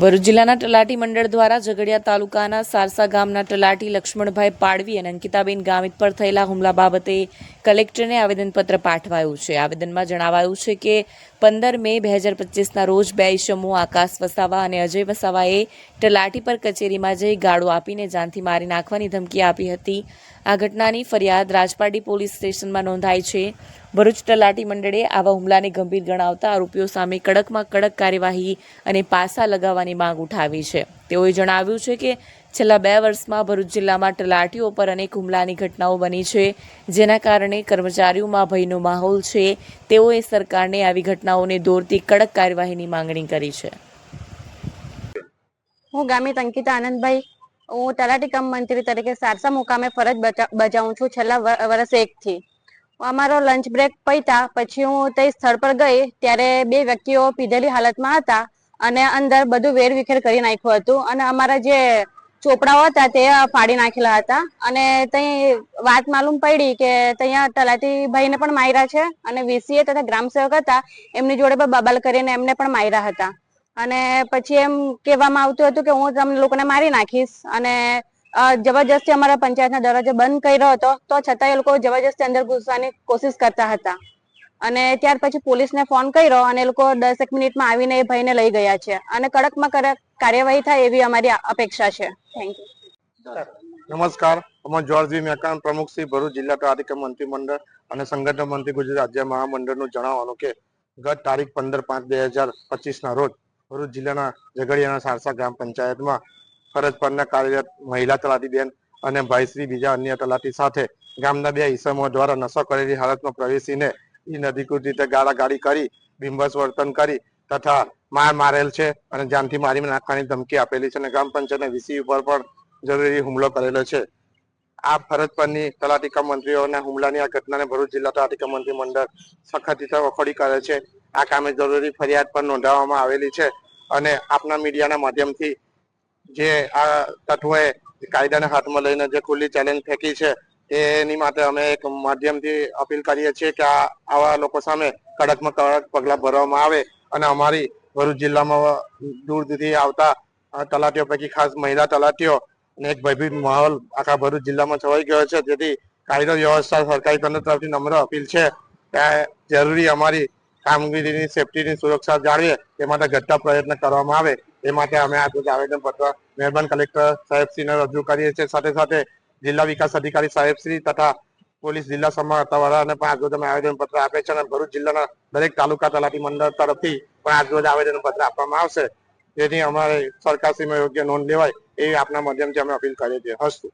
ભરૂચ જિલ્લાના તલાટી મંડળ દ્વારા ઝઘડિયા તાલુકાના સારસા ગામના તલાટી લક્ષ્મણભાઈ પાડવી અને અંકિતાબેન ગામિત પર થયેલા હુમલા બાબતે કલેક્ટરને આવેદનપત્ર પાઠવાયું છે. આવેદનમાં જણાવાયું છે કે પંદર મે બે હજાર પચીસના રોજ બે ઈસમો આકાશ વસાવા અને અજય વસાવાએ તલાટી પર કચેરીમાં જઈ ગાળો આપીને જાનથી મારી નાખવાની ધમકી આપી હતી. આ ઘટનાની ફરિયાદ રાજપારડી પોલીસ સ્ટેશનમાં નોંધાઈ છે. ભરૂચ તલાટી મંડળે આવા હુમલાને ગંભીર ગણાવતા આરોપીઓ સામે કડકમાં કડક કાર્યવાહી અને પાસા લગાવવાની માંગ ઉઠાવી છે. તેઓએ જણાવ્યું છે કે છેલ્લા બે વર્ષમાં ભરૂચ જિલ્લામાં તલાટીઓ પર અનેક હુમલાની ઘટનાઓ બની છે, જેના કારણે કર્મચારીઓમાં ભયનો માહોલ છે. તેઓએ સરકારને આવી ઘટનાઓને દોરતી કડક કાર્યવાહીની માંગણી કરી છે. હું ગામિત અંકિતા આનંદભાઈ. હું તલાટી કમ મંત્રી તરીકે સારસા મુકામે ફરજ બજા- બજાવું છું છેલ્લા વર્ષ એકથી. અમારો લંચ બ્રેક પૈતા પછી હું તે સ્થળ પર ગઈ ત્યારે બે વ્યક્તિઓ પીધેલી હાલતમાં હતા અને અંદર બધું વેરવિખેર કરી નાખ્યું હતું અને અમારા જે ચોપડાઓ હતા તે ફાડી નાખેલા હતા અને ત્યાં વાત માલુમ પડી કે ત્યાં તલાટી ભાઈને પણ માર્યા છે અને વીસીએ તથા ગ્રામસેવક હતા એમની જોડે પણ બબાલ કરીને એમને પણ માર્યા હતા. અને પછી એમ કહેવામાં આવતું હતું કે હું તમને લોકોને મારી નાખીશ અને જબરજસ્તી અમારા પંચાયતના દરવાજો બંધ કર્યો હતો, તો છતાં એ લોકો જબરજસ્તી અંદર ઘૂસવાની કોશિશ કરતા હતા. અને ત્યાર પછી પોલીસને ફોન કર્યો અને એ લોકો દસેક મિનિટમાં આવીને એ ભાઈને લઈ ગયા છે. અને કડકમાં કડક કાર્યવાહી થાય એવી અમારી અપેક્ષા છે. થેન્ક યુ નમસ્કાર. અમે જોર્જી મેકાન પ્રમુખ શ્રી ભરૂચ જિલ્લા તલાટી મંત્રીમંડળ અને સંગઠન મંત્રી ગુજરાત રાજ્ય મહામંડળનું જણાવવાનું કે ગત તારીખ પંદર પાંચ બે હજાર પચીસ ના રોજ ભરૂચ જિલ્લાના ઝઘડિયાના સારસા ગ્રામ પંચાયતમાં ફરજ પરના કાર્યરત મહિલા તલાટીબેન અને ભાઈશ્રી બીજા અન્ય તલાટી સાથે ગામના બે ઈસમો દ્વારા નશો કરેલી હાલતમાં પ્રવેશીને અધિકૃત રીતે ગાળાગાળી કરી, બિંબસ વર્તન કરી તથા માર મારેલ છે અને જાનથી મારી નાખવાની ધમકી આપેલી છે અને ગ્રામ પંચાયતના વીસી ઉપર પણ જરૂરી હુમલો કરેલો છે. આ ફરજ પરની તલાટી મંત્રીઓના હુમલાની આ ઘટનાને ભરૂચ જિલ્લા તલાટી મંત્રી મંડળ સખત વખોડી કરે છે. આ કામે જરૂરી ફરિયાદ પણ નોંધાવવામાં આવેલી છે અને આપના મીડિયાના માધ્યમથી જે આ તત્વોએ કાયદાને હાથમાં લઈને જે ખુલ્લી ચેલેન્જ ફેંકી છે, એની માટે અમે એક માધ્યમથી અપીલ કરીએ છીએ કે આ આવા લોકો સામે કડકમાં કડક પગલાં ભરવામાં આવે અને અમારી ભરૂચ જિલ્લામાં દૂર દૂરથી આવતા તલાટીઓ પૈકી ખાસ મહિલા તલાટીઓ અને એક ભયભીત માહોલ આખા ભરૂચ જિલ્લામાં છવાઈ ગયો છે. જેથી કાયદો વ્યવસ્થા સરકારી તંત્ર તરફથી નમ્ર અપીલ છે કે જરૂરી અમારી કામગીરીની સેફટીની સુરક્ષા જાળવે તે માટે ઘટતા પ્રયત્ન કરવામાં આવે. એ માટે અમે આજે આવેદન પત્ર મહેરબાન કલેક્ટર સાહેબશ્રીને રજૂ કરીએ છીએ. સાથે સાથે જિલ્લા વિકાસ અધિકારી સાહેબશ્રી તથા પોલીસ જિલ્લા સમાહર્તાવાળાને પણ આજરોજ અમે આવેદન પત્ર આપે છે અને ભરૂચ જિલ્લાના દરેક તાલુકા તલાટી મંડળ તરફથી પણ આજરોજ આવેદન પત્ર આપવામાં આવશે. જેથી અમારે સરકારશ્રીમાં યોગ્ય નોંધ લેવાય એ આપના માધ્યમથી અમે અપીલ કરીએ છીએ. હસ્તુ